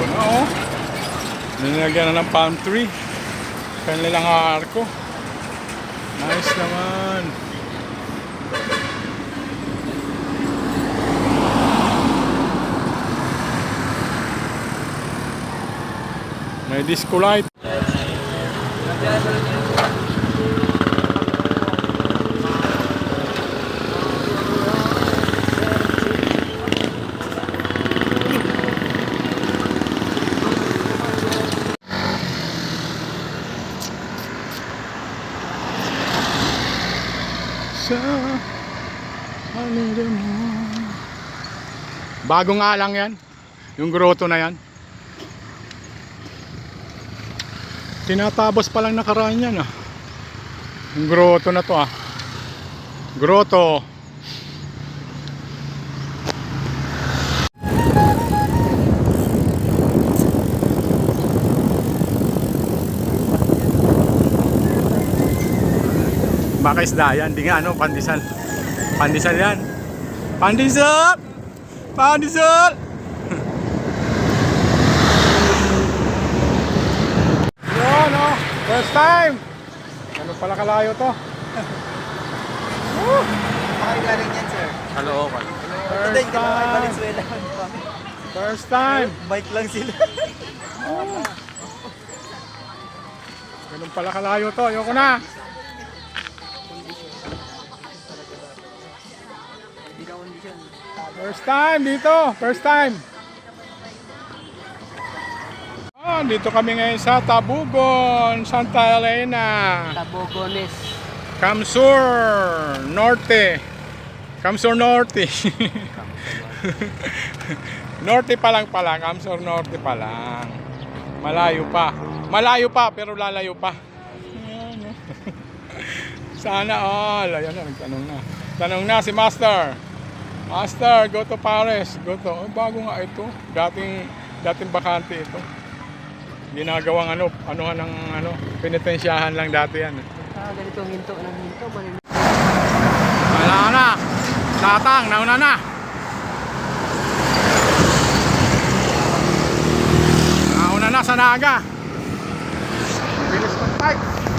Ito na oh. Nilagyan na ng palm tree. Kanilang arko. Nice naman. May disco light. Sa halera mo. Bago nga lang yan. Yung grotto na yan. Tinatapos pa lang nakaraan yan ah. Yung grotto na to ah. Grotto. Baka isda yan. Di nga ano, pandesal. Pandesal yan. Pandesal! Pandesal! Yun, oh. First time. Ano pala kalayo to? Bakit galing yan, sir? Kalookan. Today, First time. First time. Bike lang sila. Ganun pala kalayo to. Ayoko na. First time dito. First time. Ah, dito kami ngayon sa Tabugon, Santa Elena. Tabogones. Kamsur Norte. Kamsur Norte. Norte pa lang pala. Kamsur Norte pa lang. Malayo pa. Malayo pa pero lalayo pa. Oh. Sana all. Ayan na, nagtanong na. Tanong na si Master. Master, go to Paris. Go to. Oh, bago nga ito. Dating dating bakante ito. Ginagawang ano, anuhan ng ano, penitensyahan lang dati yan. Ah, ganito hinto ng hinto. Wala na. Tatang, nauna na. Nauna na sa naga. Bilis ng bike.